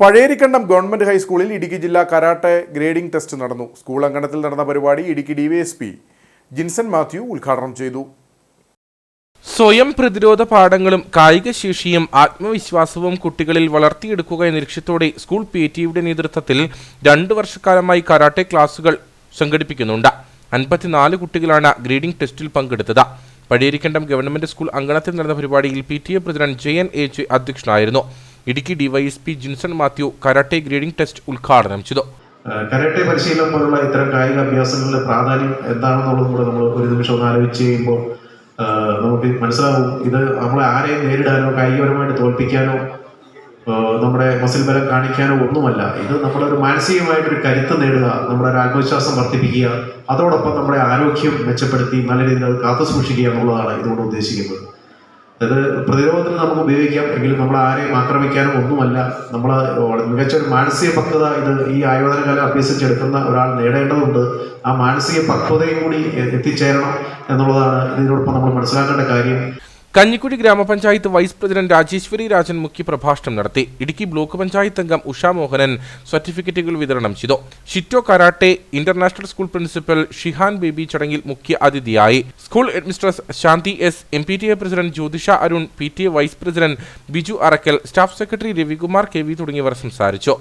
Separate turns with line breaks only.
പഴേരിക്കണ്ടം government ഹൈസ്കൂളിൽ ഇടുക്കി ജില്ലാ karate grading test നടന്നു. സ്കൂൾ അങ്കണത്തിൽ നടന്ന പരിപാടി ഇടുക്കി ഡിവൈഎസ്പി ജിൻസൺ മാത്യു ഉദ്ഘാടനം ചെയ്തു.
സ്വയം പ്രതിരോധ പാഠങ്ങളും കായിക ശേഷിയും ആത്മവിശ്വാസവും കുട്ടികളിൽ വളർത്തിയെടുക്കുക എന്ന ലക്ഷ്യത്തോടെ സ്കൂൾ പി ടിയുടെ നേതൃത്വത്തിൽ രണ്ടു വർഷക്കാലമായി കരാട്ടെ ക്ലാസുകൾ സംഘടിപ്പിക്കുന്നുണ്ട്. അൻപത്തിനാല് കുട്ടികളാണ് ഗ്രേഡിംഗ് ടെസ്റ്റിൽ പങ്കെടുത്തത്. പഴയരിക്കണ്ടം ഗവൺമെന്റ് സ്കൂൾ അങ്കണത്തിൽ നടന്ന പരിപാടിയിൽ P T A president J A J അധ്യക്ഷനായിരുന്നു. Idukki DYSP Jinson Mathew karate grading test ഉദ്ഘാടനം ചെയ്തു.
കരാട്ടെ പരിശീലനം പോലുള്ള ഇത്തരം കായിക അഭ്യാസങ്ങളുടെ പ്രാധാന്യം എന്താണെന്നുള്ളതും കൂടെ നമ്മൾ ഒരു നിമിഷം ഒന്ന് ആലോചിച്ച് കഴിയുമ്പോൾ നമുക്ക് മനസ്സിലാവും ഇത് നമ്മളെ ആരെയും നേരിടാനോ കായികപരമായിട്ട് തോൽപ്പിക്കാനോ നമ്മുടെ മസിൽ ബലം കാണിക്കാനോ ഒന്നുമല്ല. ഇത് നമ്മുടെ ഒരു മാനസികമായിട്ടൊരു കരുത്ത് നേടുക നമ്മുടെ ഒരു ആത്മവിശ്വാസം വർദ്ധിപ്പിക്കുക അതോടൊപ്പം നമ്മുടെ ആരോഗ്യം മെച്ചപ്പെടുത്തി നല്ല രീതിയിൽ അത് കാത്തു സൂക്ഷിക്കുക എന്നുള്ളതാണ് ഇതുകൊണ്ട് ഉദ്ദേശിക്കുന്നത്. അത് പ്രതിരോധത്തിന് നമുക്ക് ഉപയോഗിക്കാം. എങ്കിലും നമ്മൾ ആരെയും ആക്രമിക്കാനും ഒന്നുമല്ല. നമ്മൾ മികച്ച ഒരു മാനസിക പക്വത ഇത് ഈ ആയോധന കല അഭ്യസിച്ചെടുക്കുന്ന ഒരാൾ നേടേണ്ടതുണ്ട്. ആ മാനസിക പക്വതയും കൂടി എത്തിച്ചേരണം എന്നുള്ളതാണ് ഇതിനോടൊപ്പം നമ്മൾ മനസ്സിലാക്കേണ്ട കാര്യം.
കഞ്ഞിക്കുഴി ഗ്രാമപഞ്ചായത്ത് വൈസ് പ്രസിഡന്റ് രാജേശ്വരി രാജൻ മുഖ്യപ്രഭാഷണം നടത്തി. ഇടുക്കി ബ്ലോക്ക് പഞ്ചായത്ത് അംഗം ഉഷാ മോഹനൻ സർട്ടിഫിക്കറ്റുകൾ വിതരണം ചെയ്തു. Shito karate international school principal Shihan Baby ചടങ്ങിൽ മുഖ്യ അതിഥിയായി. School headmistress Shanthi S M P T A president Jyothisha Arun P T A vice president Biju Arakkal staff secretary Ravikumar K V തുടങ്ങിയവർ സംസാരിച്ചു.